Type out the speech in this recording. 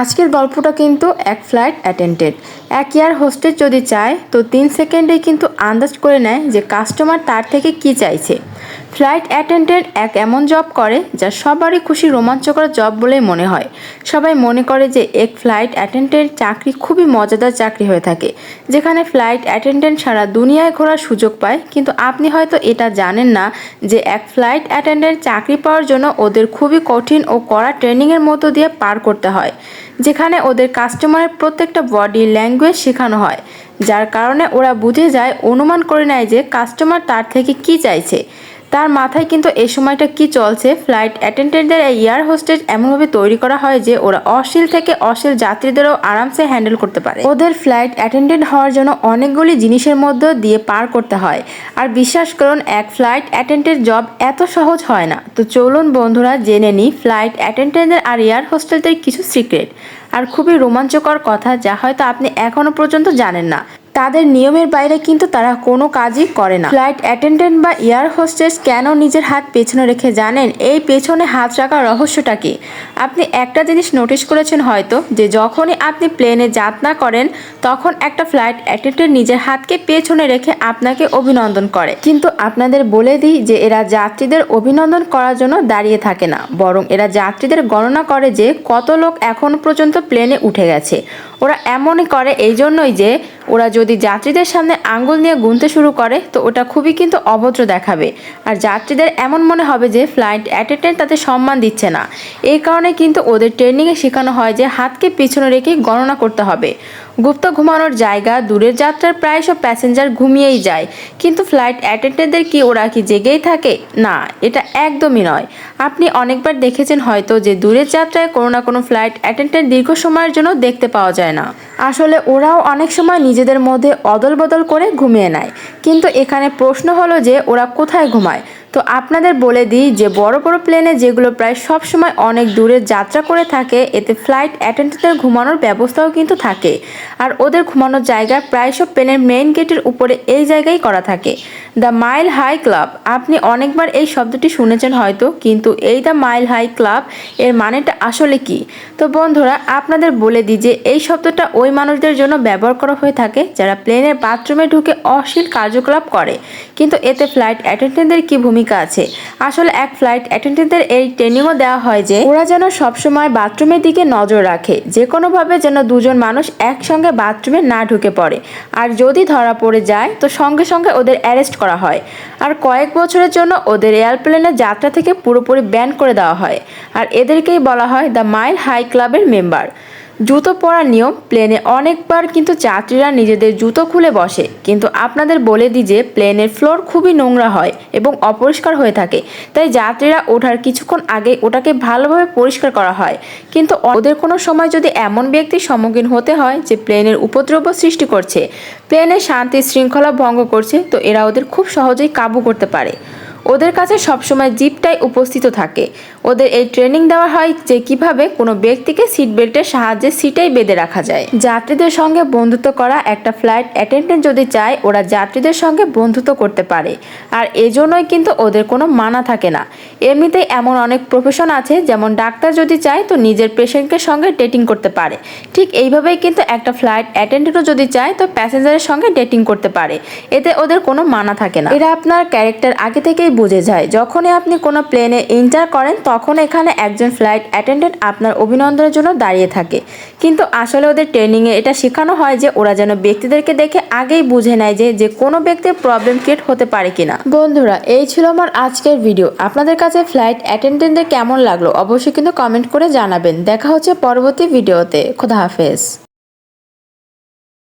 আজকের গল্পটা কিন্তু এক ফ্লাইট অ্যাটেন্ডেড। এক ইয়ার হোস্টেজ যদি চায়, তো তিন সেকেন্ডেই কিন্তু আন্দাজ করে নেয় যে কাস্টমার তার থেকে কি চাইছে। ফ্লাইট অ্যাটেন্ডেন্ট এক এমন জব করে যা সবারই খুশি রোমাঞ্চকর জব বলেই মনে হয়। সবাই মনে করে যে এক ফ্লাইট অ্যাটেন্ডেন্ট চাকরি খুবই মজাদার চাকরি হয়ে থাকে, যেখানে ফ্লাইট অ্যাটেন্ডেন্ট সারা দুনিয়ায় ঘোরার সুযোগ পায়, কিন্তু আপনি হয়তো এটা জানেন না যে এক ফ্লাইট অ্যাটেন্ডেন্ট চাকরি পাওয়ার জন্য ওদের খুবই কঠিন ও কড়া ট্রেনিংয়ের মতো দিয়ে পার করতে হয়, যেখানে ওদের কাস্টমারের প্রত্যেকটা বডি ল্যাঙ্গুয়েজ শেখানো হয়, যার কারণে ওরা বুঝে যায়, অনুমান করে নেয় যে কাস্টমার তার থেকে কি চাইছে। তার মাথায় কিন্তু এই সময়টা কি চলছে? ফ্লাইট অ্যাটেন্ডেন্টদের এই এয়ার হোস্টেজ এমনভাবে তৈরি করা হয় যে ওরা অশ্লীল থেকে অশ্লীল যাত্রীদেরও আরামসে হ্যান্ডেল করতে পারে। ওদের ফ্লাইট অ্যাটেন্ডেন্ট হওয়ার জন্য অনেকগুলি জিনিসের মধ্যে দিয়ে পার করতে হয়। আর বিশ্বাস করুন, এক ফ্লাইট অ্যাটেন্ডেন্ট জব এত সহজ হয় না। তো চলুন বন্ধুরা, জেনে নিই ফ্লাইট অ্যাটেন্ডেন্টদের আর এয়ার হোস্টেলদের কিছু সিক্রেট আর খুবই রোমাঞ্চকর কথা যা হয়তো আপনি এখনও পর্যন্ত জানেন না। তাদের নিয়মের বাইরে কিন্তু তারা কোনো কাজই করে না। ফ্লাইট অ্যাটেন্ডেন্ট বা এয়ার হোস্টেস কেন নিজের হাত পেছনে রেখে জানেন? এই পেছনে হাত রাখার রহস্যটা কি? আপনি একটা জিনিস নোটিশ করেছেন হয়তো, যে যখনই আপনি প্লেনে যাত্রা করেন, তখন একটা ফ্লাইট অ্যাটেন্ডেন্ট নিজের হাতকে পেছনে রেখে আপনাকে অভিনন্দন করে। কিন্তু আপনাদের বলে দিই যে এরা যাত্রীদের অভিনন্দন করার জন্য দাঁড়িয়ে থাকে না, বরং এরা যাত্রীদের গণনা করে যে কত লোক এখন পর্যন্ত প্লেনে উঠে গেছে। ওরা এমনই করে এই জন্যই যে ওরা যদি যাত্রীদের সামনে আঙ্গুল নিয়ে গুনতে শুরু করে, তো ওটা খুবই কিন্তু অভদ্র দেখাবে। আর যাত্রীদের এমন মনে হবে যে ফ্লাইট অ্যাটেন্ডেন্ট তাদের সম্মান দিচ্ছে না। এই কারণে কিন্তু ওদের ট্রেনিংয়ে শেখানো হয় যে, হাতকে পিছনে রেখে গণনা করতে হবে। গুপ্ত ঘুমানোর জায়গা, দূরের যাত্রার প্রায় সব প্যাসেঞ্জার ঘুমিয়েই যায়। কিন্তু ফ্লাইট অ্যাটেন্ডেন্টদের কি ওরা কি জেগেই থাকে? না, এটা একদমই নয়। আপনি অনেকবার দেখেছেন হয়তো যে দূরের যাত্রায় কোনো না কোনো ফ্লাইট অ্যাটেন্ডেন্ট দীর্ঘ সময়ের জন্য দেখতে পাওয়া যায় না। আসলে ওরাও অনেক সময় নিজেদের মধ্যে অদল বদল করে ঘুমিয়ে নেয়। কিন্তু এখানে প্রশ্ন হলো যে ওরা কোথায় ঘুমায়? তো আপনাদের বলে দিই যে বড় বড় প্লেনে যেগুলো প্রায় সব সময় অনেক দূরে যাত্রা করে থাকে, এতে ফ্লাইট অ্যাটেন্ডেন্টদের ঘুমানোর ব্যবস্থাও কিন্তু থাকে। আর ওদের ঘুমানোর জায়গা প্রায় সব প্লেনের মেইন গেটের উপরে এই জায়গায় করা থাকে। The mile high club. আপনি অনেকবার এই শব্দটি শুনেছেন হয়তো, কিন্তু এই দ্য মাইল হাই ক্লাব এর মানেটা আসলে কি? তো বন্ধুরা, আপনাদের বলে দিই যে এই শব্দটা ওই মানুষদের জন্য ব্যবহার করা হয়ে থাকে যারা প্লেনের বাথরুমে ঢুকে অশ্লীল কার্যকলাপ করে। কিন্তু এতে ফ্লাইট অ্যাটেন্ডেন্টদের কি ভূমিকা আছে? আসলে এক ফ্লাইট অ্যাটেন্ডেন্টদের এই ট্রেনিংও দেওয়া হয় যে ওরা যেন সবসময় বাথরুমের দিকে নজর রাখে, যে কোনোভাবে যেন দুজন মানুষ একসঙ্গে বাথরুমে না ঢুকে পড়ে। আর যদি ধরা পড়ে যায়, তো সঙ্গে সঙ্গে ওদের অ্যারেস্ট করা হয়। আর কয়েক বছরের জন্য ওদের এয়ারপ্লেনের যাত্রা থেকে পুরোপুরি ব্যান করে দেওয়া হয়। আর এদেরকেই বলা হয় দ্য মাইল হাই ক্লাবের মেম্বার। জুতো পরার নিয়ম প্লেনে অনেকবার কিন্তু যাত্রীরা নিজেদের জুতো খুলে বসে। কিন্তু আপনাদের বলে দিই যে প্লেনের ফ্লোর খুবই নোংরা হয় এবং অপরিষ্কার হয়ে থাকে। তাই যাত্রীরা ওঠার কিছুক্ষণ আগে ওটাকে ভালোভাবে পরিষ্কার করা হয়। কিন্তু ওদের কোনো সময় যদি এমন ব্যক্তির সম্মুখীন হতে হয় যে প্লেনের উপদ্রব সৃষ্টি করছে প্লেনের শান্তি শৃঙ্খলা ভঙ্গ করছে, তো এরা ওদের খুব সহজেই কাবু করতে পারে। ওদের কাছে সবসময় জিপটাই উপস্থিত থাকে। ওদের এই ট্রেনিং দেওয়া হয় যে কীভাবে কোনো ব্যক্তিকে সিট বেল্টের সাহায্যে সিটেই বেঁধে রাখা যায়। যাত্রীদের সঙ্গে বন্ধুত্ব করা একটা ফ্লাইট অ্যাটেন্ডেন্ট যদি চায়, ওরা যাত্রীদের সঙ্গে বন্ধুত্ব করতে পারে। আর এজন্যই কিন্তু ওদের কোনো মানা থাকে না। এমনিতেই এমন অনেক প্রফেশন আছে, যেমন ডাক্তার যদি চায় তো নিজের পেশেন্টের সঙ্গে ডেটিং করতে পারে। ঠিক এইভাবেই কিন্তু একটা ফ্লাইট অ্যাটেন্ডেন্টও যদি চায়, তো প্যাসেঞ্জারের সঙ্গে ডেটিং করতে পারে। এতে ওদের কোনো মানা থাকে না। এরা আপনার ক্যারেক্টার আগে থেকেই বুঝে যায়। যখনই আপনি কোনো প্লেনে এন্টার করেন, তখন এখানে একজন ফ্লাইট অ্যাটেন্ডেন্ট আপনার অভিনন্দনের জন্য দাঁড়িয়ে থাকে। কিন্তু আসলে ওদের ট্রেনিংয়ে এটা শেখানো হয় যে ওরা যেন ব্যক্তিদেরকে দেখে আগেই বুঝে নেয় যে যে কোনো ব্যক্তির প্রবলেম ক্রিয়েট হতে পারে কিনা। বন্ধুরা, এই ছিল আমার আজকের ভিডিও আপনাদের কাছে ফ্লাইট অ্যাটেন্ডেন্টদের কেমন লাগল? অবশ্যই কিন্তু কমেন্ট করে জানাবেন। দেখা হচ্ছে পরবর্তী ভিডিওতে খোদা হাফেজ।